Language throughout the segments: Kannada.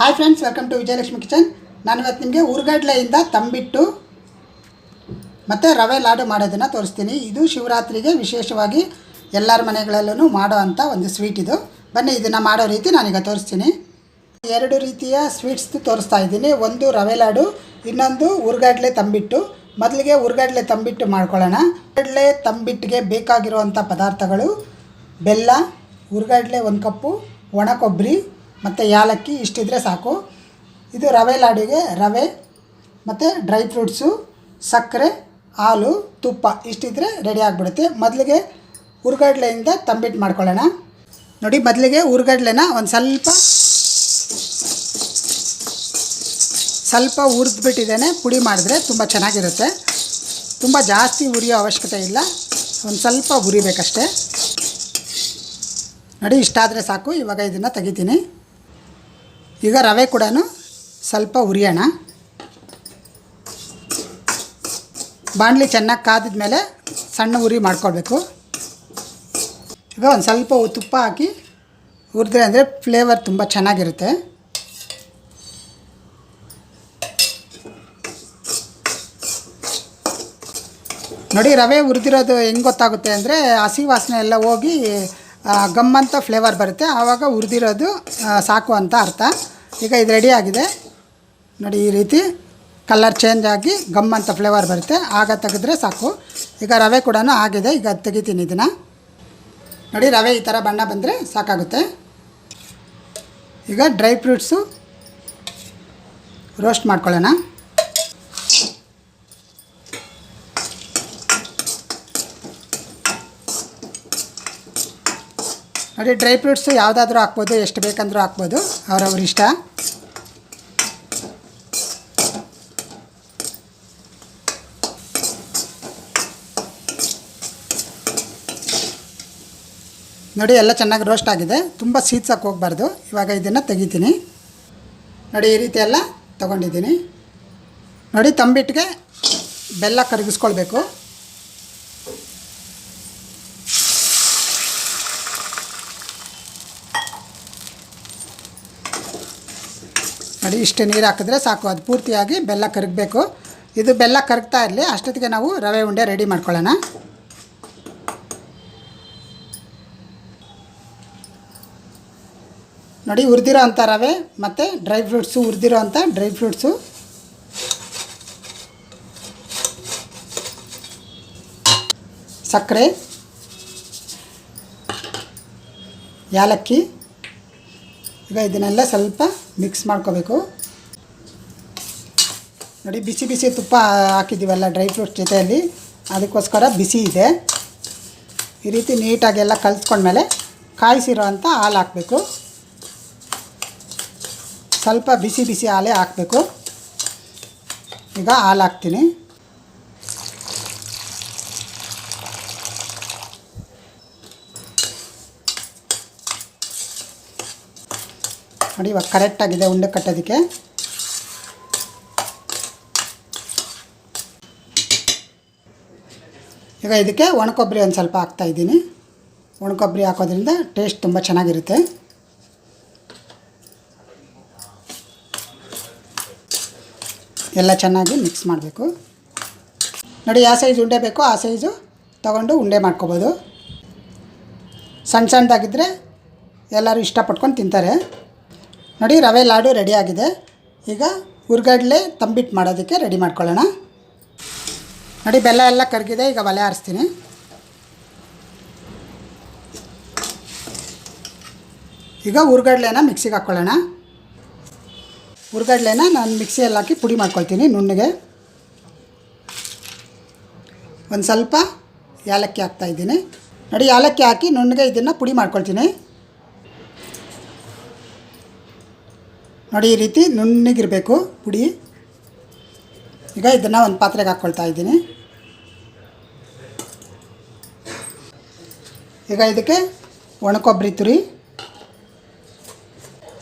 Hi friends welcome to Vijayalakshmi kitchen ನಾನು ಇವತ್ತು ನಿಮಗೆ ಉರ್ಗಡ್ಲೆಯಿಂದ ತಂಬಿಟ್ಟು ಮತ್ತು ರವೆ ಲಾಡು ಮಾಡೋದನ್ನು ತೋರಿಸ್ತೀನಿ. ಇದು ಶಿವರಾತ್ರಿಗೆ ವಿಶೇಷವಾಗಿ ಎಲ್ಲರ ಮನೆಗಳಲ್ಲೂ ಮಾಡೋ ಅಂಥ ಒಂದು ಸ್ವೀಟ್ ಇದು. ಬನ್ನಿ, ಇದನ್ನು ಮಾಡೋ ರೀತಿ ನಾನೀಗ ತೋರಿಸ್ತೀನಿ. ಎರಡು ರೀತಿಯ ಸ್ವೀಟ್ಸ್ದು ತೋರಿಸ್ತಾ ಇದ್ದೀನಿ. ಒಂದು ರವೆ ಲಾಡು, ಇನ್ನೊಂದು ಉರ್ಗಡ್ಲೆ ತಂಬಿಟ್ಟು. ಮೊದಲಿಗೆ ಉರ್ಗಡ್ಲೆ ತಂಬಿಟ್ಟು ಮಾಡ್ಕೊಳ್ಳೋಣ. ಉರ್ಗಡ್ಲೆ ತಂಬಿಟ್ಟಿಗೆ ಬೇಕಾಗಿರುವಂಥ ಪದಾರ್ಥಗಳು ಬೆಲ್ಲ ಉರ್ಗಡ್ಲೆ ಒಂದು ಕಪ್ಪು, ಒಣ ಕೊಬ್ಬರಿ ಮತ್ತು ಯಾಲಕ್ಕಿ ಇಷ್ಟಿದ್ರೆ ಸಾಕು. ಇದು ರವೆ ಲಾಡಿಗೆ ರವೆ, ಮತ್ತು ಡ್ರೈ ಫ್ರೂಟ್ಸು, ಸಕ್ಕರೆ, ಹಾಲು, ತುಪ್ಪ ಇಷ್ಟಿದ್ರೆ ರೆಡಿ ಆಗಿಬಿಡುತ್ತೆ. ಮೊದಲಿಗೆ ಹುರ್ಗಡ್ಲೆಯಿಂದ ತಂಬಿಟ್ಟು ಮಾಡ್ಕೊಳ್ಳೋಣ. ನೋಡಿ, ಮೊದಲಿಗೆ ಹುರ್ಗಡ್ಲೆನ ಒಂದು ಸ್ವಲ್ಪ ಸ್ವಲ್ಪ ಹುರಿದ್ಬಿಟ್ಟಿದ್ದೇನೆ. ಪುಡಿ ಮಾಡಿದ್ರೆ ತುಂಬ ಚೆನ್ನಾಗಿರುತ್ತೆ. ತುಂಬ ಜಾಸ್ತಿ ಉರಿಯೋ ಅವಶ್ಯಕತೆ ಇಲ್ಲ. ಒಂದು ಸ್ವಲ್ಪ ಉರಿಬೇಕಷ್ಟೇ ನೋಡಿ, ಇಷ್ಟಾದರೆ ಸಾಕು. ಇವಾಗ ಇದನ್ನು ತೆಗಿತೀನಿ. ಈಗ ರವೆ ಕೂಡ ಸ್ವಲ್ಪ ಹುರಿಯೋಣ. ಬಾಣಲಿ ಚೆನ್ನಾಗಿ ಕಾದಿದ ಮೇಲೆ ಸಣ್ಣ ಉರಿ ಮಾಡ್ಕೊಳ್ಬೇಕು. ಈಗ ಒಂದು ಸ್ವಲ್ಪ ತುಪ್ಪ ಹಾಕಿ ಹುರಿದ್ರೆ ಅಂದರೆ ಫ್ಲೇವರ್ ತುಂಬ ಚೆನ್ನಾಗಿರುತ್ತೆ. ನೋಡಿ ರವೆ ಹುರಿದಿರೋದು ಹೆಂಗೆ ಗೊತ್ತಾಗುತ್ತೆ ಅಂದರೆ ಹಸಿ ವಾಸನೆ ಎಲ್ಲ ಹೋಗಿ ಗಮ್ಮಂತ ಫ್ಲೇವರ್ ಬರುತ್ತೆ. ಆವಾಗ ಹುರಿದಿರೋದು ಸಾಕು ಅಂತ ಅರ್ಥ. ಈಗ ಇದು ರೆಡಿ ಆಗಿದೆ. ನೋಡಿ, ಈ ರೀತಿ ಕಲರ್ ಚೇಂಜ್ ಆಗಿ ಗಮ್ ಅಂತ ಫ್ಲೇವರ್ ಬರುತ್ತೆ. ಆಗ ತೆಗೆದ್ರೆ ಸಾಕು. ಈಗ ರವೆ ಕೂಡ ಆಗಿದೆ. ಈಗ ತೆಗಿತೀನಿ ಇದನ್ನು. ನೋಡಿ, ರವೆ ಈ ಥರ ಬಣ್ಣ ಬಂದರೆ ಸಾಕಾಗುತ್ತೆ. ಈಗ ಡ್ರೈ ಫ್ರೂಟ್ಸು ರೋಸ್ಟ್ ಮಾಡ್ಕೊಳ್ಳೋಣ. ನೋಡಿ ಡ್ರೈ ಫ್ರೂಟ್ಸ್ ಯಾವುದಾದ್ರೂ ಹಾಕ್ಬೋದು, ಎಷ್ಟು ಬೇಕಂದ್ರೂ ಹಾಕ್ಬೋದು, ಅವ್ರವ್ರ ಇಷ್ಟ. ನೋಡಿ, ಎಲ್ಲ ಚೆನ್ನಾಗಿ ರೋಸ್ಟ್ ಆಗಿದೆ. ತುಂಬ ಸೀದ್ಸಕ್ಕೆ ಹೋಗಬಾರ್ದು. ಇವಾಗ ಇದನ್ನು ತೆಗಿತೀನಿ. ನೋಡಿ, ಈ ರೀತಿ ಎಲ್ಲ ತೊಗೊಂಡಿದ್ದೀನಿ. ನೋಡಿ ತಂಬಿಟ್ಟಿಗೆ ಬೆಲ್ಲ ಕರಗಿಸ್ಕೊಳ್ಬೇಕು. ನೋಡಿ, ಇಷ್ಟು ನೀರು ಹಾಕಿದ್ರೆ ಸಾಕು. ಅದು ಪೂರ್ತಿಯಾಗಿ ಬೆಲ್ಲ ಕರಗಬೇಕು. ಇದು ಬೆಲ್ಲ ಕರಗ್ತಾ ಇರಲಿ, ಅಷ್ಟೊತ್ತಿಗೆ ನಾವು ರವೆ ಉಂಡೆ ರೆಡಿ ಮಾಡ್ಕೊಳ್ಳೋಣ. ನೋಡಿ, ಹುರಿದಿರೋ ಅಂಥ ರವೆ ಮತ್ತು ಡ್ರೈ ಫ್ರೂಟ್ಸು ಹುರಿದಿರೋ ಅಂಥ ಡ್ರೈ ಫ್ರೂಟ್ಸು ಸಕ್ಕರೆ, ಯಾಲಕ್ಕಿ. ಈಗ ಇದನ್ನೆಲ್ಲ ಸ್ವಲ್ಪ ಮಿಕ್ಸ್ ಮಾಡ್ಕೋಬೇಕು. ನೋಡಿ ಬಿಸಿ ಬಿಸಿ ತುಪ್ಪ ಹಾಕಿದ್ದೀವಲ್ಲ ಡ್ರೈ ಫ್ರೂಟ್ಸ್ ಜೊತೆಯಲ್ಲಿ, ಅದಕ್ಕೋಸ್ಕರ ಬಿಸಿ ಇದೆ. ಈ ರೀತಿ ನೀಟಾಗಿ ಎಲ್ಲ ಕಲಿಸ್ಕೊಂಡ್ಮೇಲೆ ಕಾಯಿಸಿರೋ ಅಂಥ ಹಾಲು ಹಾಕಬೇಕು. ಸ್ವಲ್ಪ ಬಿಸಿ ಬಿಸಿ ಹಾಲೇ ಹಾಕಬೇಕು. ಈಗ ಹಾಲು ಹಾಕ್ತೀನಿ. ನೋಡಿ, ಇವಾಗ ಕರೆಕ್ಟಾಗಿದೆ ಉಂಡೆ ಕಟ್ಟೋದಕ್ಕೆ. ಈಗ ಇದಕ್ಕೆ ಒಣಕೊಬ್ಬರಿ ಒಂದು ಸ್ವಲ್ಪ ಹಾಕ್ತಾಯಿದ್ದೀನಿ ಒಣಕೊಬ್ಬರಿ ಹಾಕೋದ್ರಿಂದ ಟೇಸ್ಟ್ ತುಂಬ ಚೆನ್ನಾಗಿರುತ್ತೆ. ಎಲ್ಲ ಚೆನ್ನಾಗಿ ಮಿಕ್ಸ್ ಮಾಡಬೇಕು. ನೋಡಿ, ಯಾವ ಸೈಜ್ ಉಂಡೆ ಬೇಕೋ ಆ ಸೈಜು ತಗೊಂಡು ಉಂಡೆ ಮಾಡ್ಕೊಬೋದು. ಸಣ್ಣ ಸಣ್ಣದಾಗಿದ್ದರೆ ಎಲ್ಲರೂ ಇಷ್ಟಪಟ್ಕೊಂಡು ತಿಂತಾರೆ. ನೋಡಿ ರವೆ ಲಾಡು ರೆಡಿಯಾಗಿದೆ ಈಗ ಉರ್ಗಡ್ಲೆ ತಂಬಿಟ್ಟು ಮಾಡೋದಕ್ಕೆ ರೆಡಿ ಮಾಡ್ಕೊಳ್ಳೋಣ. ನೋಡಿ ಬೆಲ್ಲ ಎಲ್ಲ ಕರಗಿದೆ, ಈಗ ಒಲೆ ಆರಿಸ್ತೀನಿ. ಈಗ ಉರ್ಗಡ್ಲೆನ ಮಿಕ್ಸಿಗೆ ಹಾಕ್ಕೊಳ್ಳೋಣ. ಉರ್ಗಡ್ಲೆನ ನಾನು ಮಿಕ್ಸಿಯಲ್ಲಿ ಹಾಕಿ ಪುಡಿ ಮಾಡ್ಕೊಳ್ತೀನಿ ನುಣ್ಣಗೆ. ಒಂದು ಸ್ವಲ್ಪ ಏಲಕ್ಕಿ ಹಾಕ್ತಾಯಿದ್ದೀನಿ ನೋಡಿ ಏಲಕ್ಕಿ ಹಾಕಿ ನುಣ್ಣಗೆ ಇದನ್ನು ಪುಡಿ ಮಾಡ್ಕೊಳ್ತೀನಿ. ನೋಡಿ ಈ ರೀತಿ ನುಣ್ಣಗಿರಬೇಕು, ಪುಡಿ. ಈಗ ಇದನ್ನು ಒಂದು ಪಾತ್ರೆಗೆ ಹಾಕ್ಕೊಳ್ತಾ ಇದ್ದೀನಿ. ಈಗ ಇದಕ್ಕೆ ಒಣಕೊಬ್ಬರಿ ತುರಿ,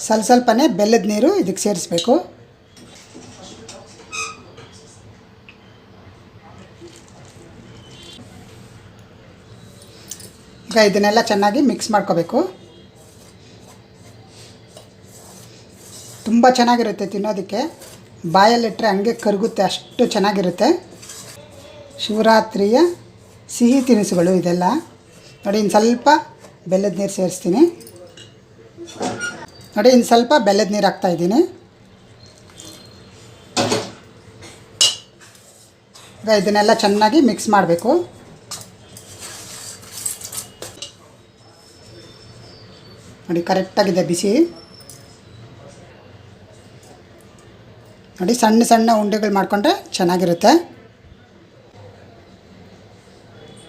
ಸ್ವಲ್ಪ ಸ್ವಲ್ಪನೇ ಬೆಲ್ಲದ ನೀರು ಇದಕ್ಕೆ ಸೇರಿಸ್ಬೇಕು. ಈಗ ಇದನ್ನೆಲ್ಲ ಚೆನ್ನಾಗಿ ಮಿಕ್ಸ್ ಮಾಡ್ಕೋಬೇಕು. ಚೆನ್ನಾಗಿರುತ್ತೆ ತಿನ್ನೋದಕ್ಕೆ. ಬಾಯಲ್ಲಿಟ್ಟರೆ ಹಂಗೆ ಕರಗುತ್ತೆ, ಅಷ್ಟು ಚೆನ್ನಾಗಿರುತ್ತೆ. ಶಿವರಾತ್ರಿಯ ಸಿಹಿ ತಿನಿಸುಗಳು ಇದೆಲ್ಲ. ನೋಡಿ, ಇನ್ನು ಸ್ವಲ್ಪ ಬೆಲ್ಲದ ನೀರು ಸೇರಿಸ್ತೀನಿ. ನೋಡಿ, ಇನ್ನು ಸ್ವಲ್ಪ ಬೆಲ್ಲದ ನೀರು ಹಾಕ್ತಾಯಿದ್ದೀನಿ ಈಗ ಇದನ್ನೆಲ್ಲ ಚೆನ್ನಾಗಿ ಮಿಕ್ಸ್ ಮಾಡಬೇಕು. ನೋಡಿ ಕರೆಕ್ಟಾಗಿದೆ ಬಿಸಿ. ನೋಡಿ, ಸಣ್ಣ ಸಣ್ಣ ಉಂಡೆಗಳು ಮಾಡಿಕೊಂಡ್ರೆ ಚೆನ್ನಾಗಿರುತ್ತೆ.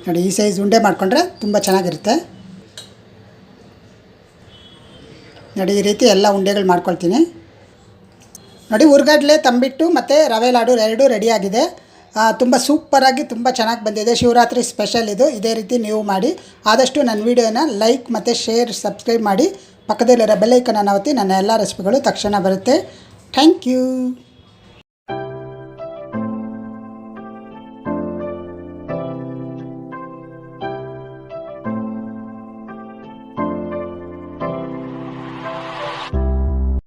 ನೋಡಿ, ಈ ಸೈಜ್ ಉಂಡೆ ಮಾಡಿಕೊಂಡ್ರೆ ತುಂಬ ಚೆನ್ನಾಗಿರುತ್ತೆ. ನೋಡಿ, ಈ ರೀತಿ ಎಲ್ಲ ಉಂಡೆಗಳು ಮಾಡ್ಕೊಳ್ತೀನಿ. ನೋಡಿ ಉರ್ಗಡ್ಲೆ ತಂಬಿಟ್ಟು ಮತ್ತು ರವೆ ಲಾಡು ಎರಡೂ ರೆಡಿಯಾಗಿದೆ ತುಂಬ ಸೂಪರಾಗಿ ತುಂಬ ಚೆನ್ನಾಗಿ ಬಂದಿದೆ. ಶಿವರಾತ್ರಿ ಸ್ಪೆಷಲ್ ಇದು. ಇದೇ ರೀತಿ ನೀವು ಮಾಡಿ. ಆದಷ್ಟು ನನ್ನ ವೀಡಿಯೋನ ಲೈಕ್ ಮತ್ತು ಶೇರ್ ಸಬ್ಸ್ಕ್ರೈಬ್ ಮಾಡಿ. ಪಕ್ಕದಲ್ಲಿರೋ ಬೆಲ್ಲೈಕನ್ನ ಒತ್ತಿ. ನನ್ನ ಎಲ್ಲ ರೆಸಿಪಿಗಳು ತಕ್ಷಣ ಬರುತ್ತೆ. Thank you